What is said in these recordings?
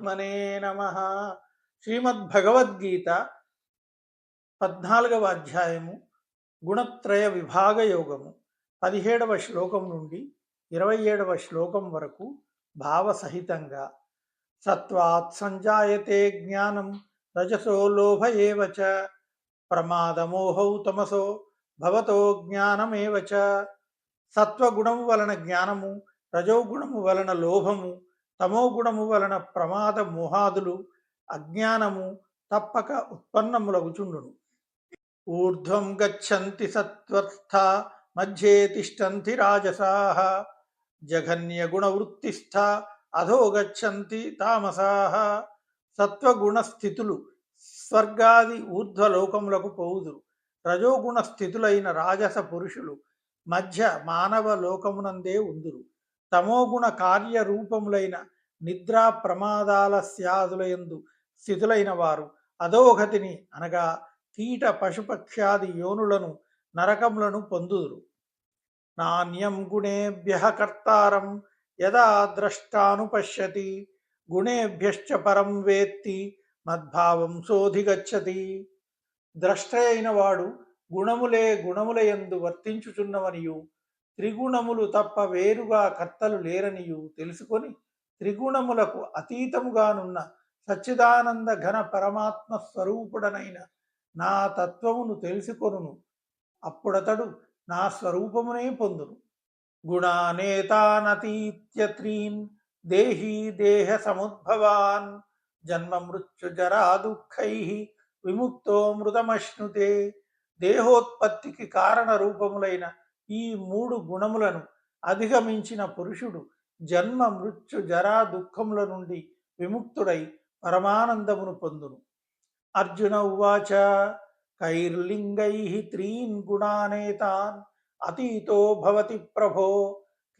పరమాత్మనే నమ. శ్రీమద్భగవద్గీత పద్నాలుగవ అధ్యాయము గుణత్రయ విభాగ యోగము పదిహేడవ శ్లోకం నుండి ఇరవై ఏడవ శ్లోకం వరకు భావసహితంగా. సత్వాత్ సంజాయతే జ్ఞానం రజసో లోభ ఏవచ ప్రమాదమోహౌ తమసో భవతో జ్ఞానమేవ చ. సత్వగుణము వలన జ్ఞానము రజోగుణము వలన లోభము తమో గుణము వలన ప్రమాద మోహాదులు అజ్ఞానము తప్పక ఉత్పన్నములగుచుండును. ఊర్ధ్వం గచ్చంతి సత్వస్థ మధ్యే తిష్టంతి రాజసాహ జఘన్య గుణవృత్తిస్థ అధో గచ్చంతి తామసాహ సత్వగుణస్థితులు స్వర్గాది ఊర్ధ్వలోకములకు పోవుదురు. రజోగుణ స్థితులైన రాజస పురుషులు మధ్య మానవ లోకమునందే ఉందురు. తమోగుణ కార్యరూపములైన నిద్రా ప్రమాదాల స్యాదులయందు స్థితులైన వారు అధోగతిని అనగా కీట పశుపక్ష్యాది యోనులను నరకములను పొందుదురు. నాణ్యం గుణేభ్య కర్తారం యదా ద్రష్టానుపశ్యతి గుణేభ్యశ్చ పరం వేత్తి మద్భావం శోధిగచ్చతి. ద్రష్ట అయిన వాడు గుణములే గుణములయందు వర్తించుచున్నవనియు త్రిగుణములు తప్ప వేరుగా కర్తలు లేరనియు తెలుసుకొని త్రిగుణములకు అతీతముగానున్న సచ్చిదానంద ఘన పరమాత్మ స్వరూపుడనైన నా తత్వమును తెలుసుకొనును. అప్పుడతడు నా స్వరూపమునే పొందును. గుణానేతానతీత్యత్రీన్ దేహీ దేహ సముద్భవాన్ జన్మ మృత్యు జరా దుఃఖై విముక్తో మృతమశ్నుతే దేహోత్పత్తికి కారణ రూపములైన ఈ మూడు గుణములను అధిగమించిన పురుషుడు జన్మ మృత్యు జరా దుఃఖముల నుండి విముక్తుడై పరమానందమును పొందును. అర్జున ఉవాచ కైర్లింగై త్రీన్ గుణానేతాన్ అతీతో భవతి ప్రభో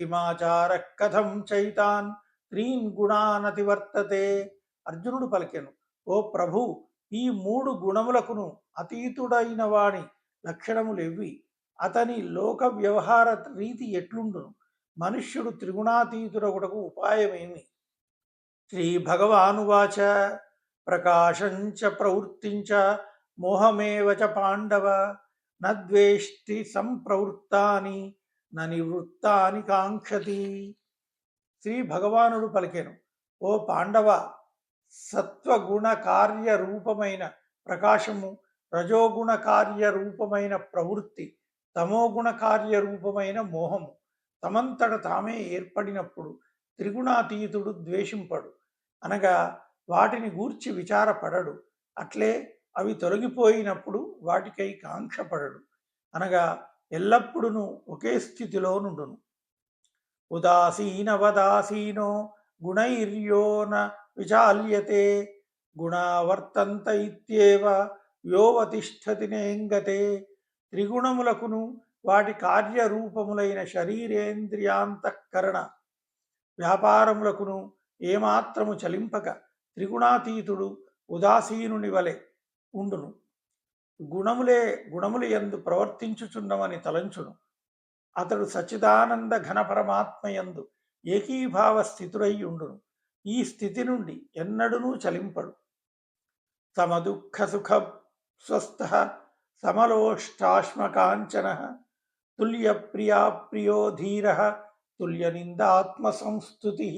కిమాచార కథం చైతాన్ త్రీన్ గుణానతివర్తతే అర్జునుడు పలికెను ఓ ప్రభు ఈ మూడు గుణములకును అతీతుడైన వాని లక్షణములెవ్వి అతని లోక వ్యవహార రీతి ఎట్లుండును? మనుష్యుడు త్రిగుణాతీతుడగుటకు ఉపాయమేమి? శ్రీ భగవానువాచ ప్రకాశంచ ప్రవృత్తించ మోహమేవచ పాండవ నద్వేష్టి సంప్రవృత్తాని న నివృత్తాని కాంక్షతి. శ్రీ భగవానుడు పలికెను ఓ పాండవ సత్వగుణ కార్య రూపమైన ప్రకాశము రజోగుణ కార్య రూపమైన ప్రవృత్తి తమోగుణ కార్య రూపమైన మోహము తమంతట తామే ఏర్పడినప్పుడు త్రిగుణాతీతుడు ద్వేషింపడు. అనగా వాటిని గూర్చి విచారపడడు. అట్లే అవి తొలగిపోయినప్పుడు వాటికై కాంక్షపడడు. అనగా ఎల్లప్పుడూ ఒకే స్థితిలో నుండును. ఉదాసీనవదాసీనో గుణైర్యోన విచాల్యతే గుణావర్తంత ఇత్యేవ యోవతిష్ఠతి నేంగతే త్రిగుణములకును వాటి కార్యరూపములైన శరీరేంద్రియాంతఃకరణ వ్యాపారములకును ఏమాత్రము చలింపక త్రిగుణాతీతుడు ఉదాసీనుని వలె ఉండును. గుణములే గుణములు ఎందు ప్రవర్తించుచున్నవని తలంచును. అతడు సచిదానంద ఘనపరమాత్మయందు ఏకీభావ స్థితుడై ఉండును. ఈ స్థితి నుండి ఎన్నడూనూ చలింపడు. తమ దుఃఖ సుఖ స్వస్థ సమలోష్టాశ్మకాంచన తుల్య ప్రియా ప్రియో ధీర తుల్య నిందాత్మ సంస్థుతి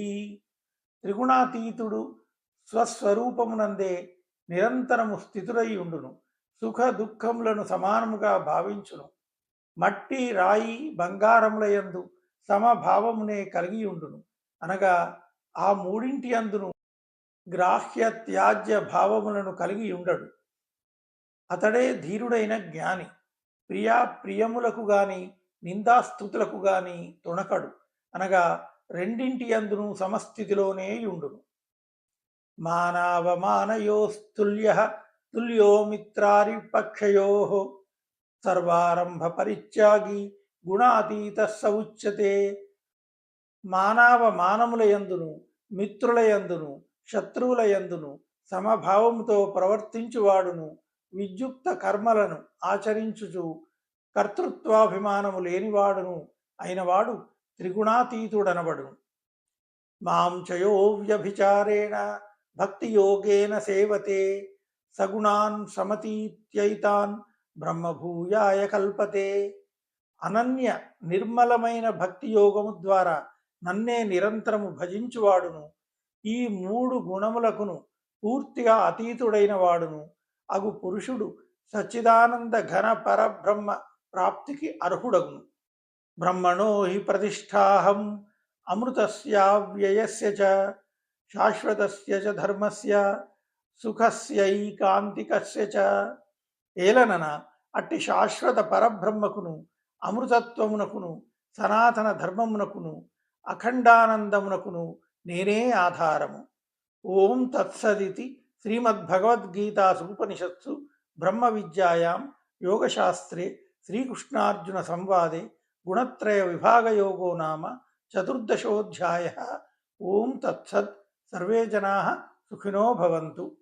త్రిగుణాతీతుడు స్వస్వరూపమునందే నిరంతరము స్థితుడై ఉండును సుఖ దుఃఖములను సమానముగా భావించును. మట్టి రాయి బంగారములయందు సమభావమునే కలిగి ఉండును అనగా ఆ మూడింటి అందును గ్రాహ్య త్యాజ్య భావములను కలిగి ఉండడు అతడే ధీరుడైన జ్ఞాని. ప్రియా ప్రియములకు గాని నిందాస్థుతులకు గాని తుణకడు అనగా రెండింటి అందును సమస్థితిలోనే ఉండును మానవమానయోస్తుల్య తుల్యో మిత్రారిపక్షయో సర్వారంభ పరిత్యాగి గుణాతీత సౌచ్యతే మానవ మానముల యందును మిత్రుల యందును శత్రువుల యందును సమభావముతో ప్రవర్తించువాడును. విద్యుక్త కర్మలను ఆచరించుచు కర్తృత్వాభిమానము లేనివాడును అయినవాడు త్రిగుణాతీతుడనబడును. మాం చయోవ్యభిచారేణ భక్తియోగేన సేవతే సగుణాన్ సమతీత్యైతాన్ బ్రహ్మభూయాయ కల్పతే. అనన్య నిర్మలమైన భక్తి యోగము ద్వారా నన్నే నిరంతరము భజించువాడును. ఈ మూడు గుణములకును పూర్తిగా అతీతుడైన వాడును అగు పురుషుడు సచ్చిదానంద ఘన పరబ్రహ్మ ప్రాప్తికి అర్హుడగును. బ్రహ్మణో హి ప్రతిష్టాహం అమృతస్యావ్యయస్య చ శాశ్వతస్య చ ధర్మస్య సుఖస్యైకాంతికస్య చ. ఏలనన అట్టి శాశ్వత పరబ్రహ్మకును అమృతత్వమునకును సనాతన ధర్మమునకును అఖండానందమునకును నేనే ఆధారము. ఓం తత్సదితి శ్రీమద్భగవద్గీతాసు ఉపనిషత్సు బ్రహ్మ విద్యాయాం యోగశాస్త్రే శ్రీకృష్ణార్జున సంవాదే గుణత్రయ విభాగయోగో నామ చతుర్దశోధ్యాయ ఓం తత్సత్. సర్వే జనా సుఖినో భవంతు.